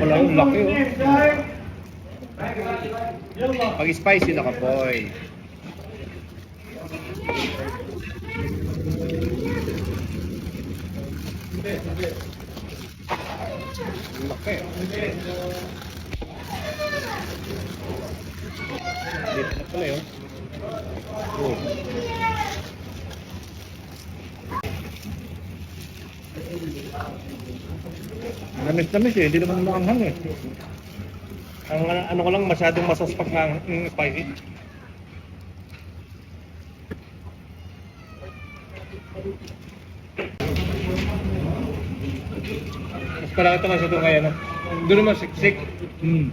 Wala yung laki oh. Pag spicy nakapoy. Laki. Dito na pala yun. Oh. Namis-namis eh, hindi naman maanghang eh. Ang ano ko lang masyadong masaspak na ng spicy. Mas parang ito mas ito kaya na. Doon naman siksik. Hmm.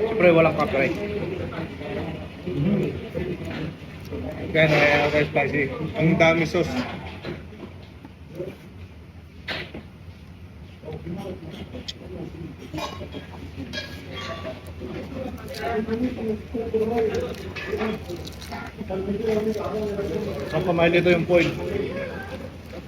Siyempre walang copyright. Na kaya ako spicy. Ang dami sauce. Ang pamain dito yung point.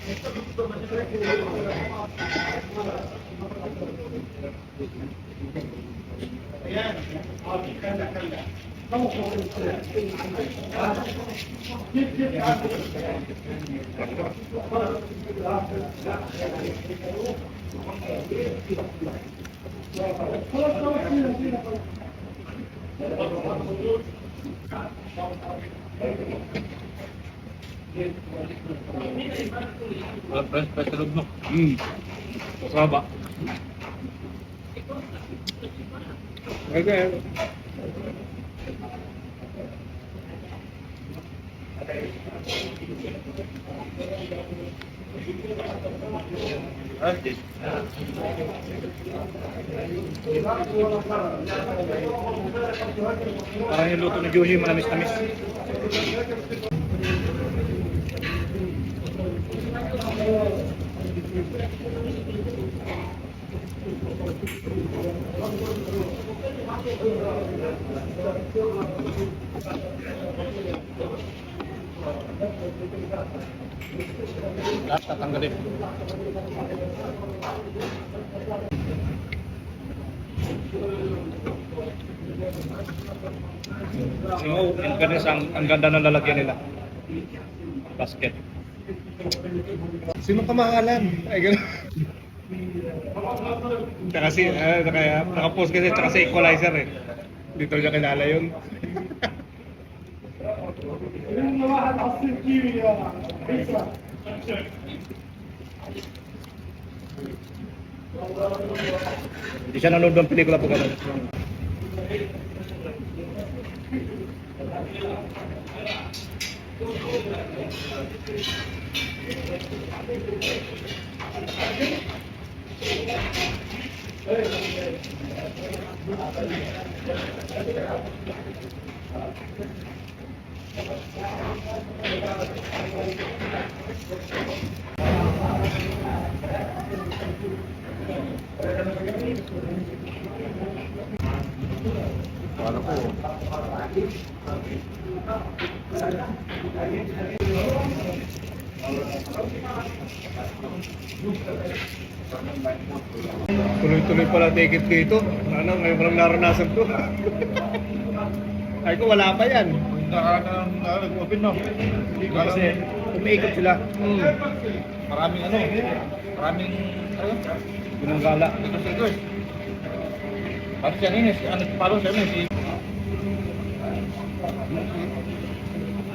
Walang press press sa loob mo. Hmm. Masaba. Okay. Ah, yes. Parang yung luto ni Joshi, manamis-namis. Lahat tatanggalin. In fairness, ang, ang ganda ng lalagyan nila. Basket. Sino kamahalan? Ay, gano'n. Tsaka si, uh, naka, nakapost kasi, tsaka si equalizer eh. Dito niya kilala yun. Hindi siya nanonood ng pelikula po gano'n. Ano po? Tuloy-tuloy pala ticket ko ito. Ano, ngayon ko lang naranasan to. Ay ko wala pa yan. Nakaka nag-open no. Kasi umiikot sila. Hmm. Maraming ano, maraming ano, Binanggala. stickers. Tapos yan yun, si ano palo siya yun,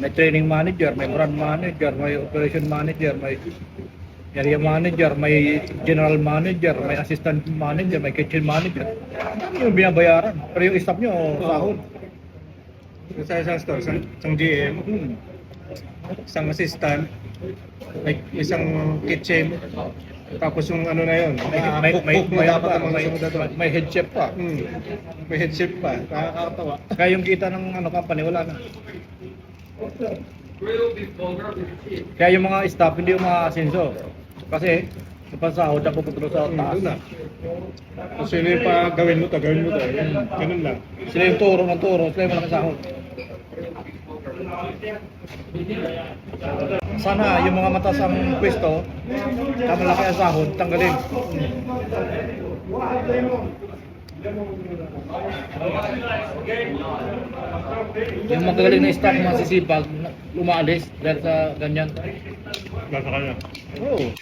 May training manager, may brand manager, may operation manager, may area manager, may general manager, may assistant manager, may kitchen manager. Ano yung binabayaran? Pero yung staff nyo, sahod. Sa isang store, isang, isang GM, Hmm. isang assistant, may isang kitchen, tapos yung ano na yun, May, ah, may, may, may, dapat may, ang mga may, sumunod doon. may head chef pa. Hmm. May head chef pa, nakakatawa. Kaya yung kita ng ano company, wala na. Kaya yung mga staff, hindi yung mga asenso. Kasi, sa pasahod, ako pupunta sa taas. doon na. Kung sino yung pa gawin mo to, gawin mo to. Ganun lang. Sila yung turo ng turo, sila yung malaki sahod. Sana yung mga mataas ang pwesto, na malaki ang sahod, tanggalin. Yung magagaling na staff, masisipag, lumaalis dahil sa ganyan. Nasa kanya. Oo.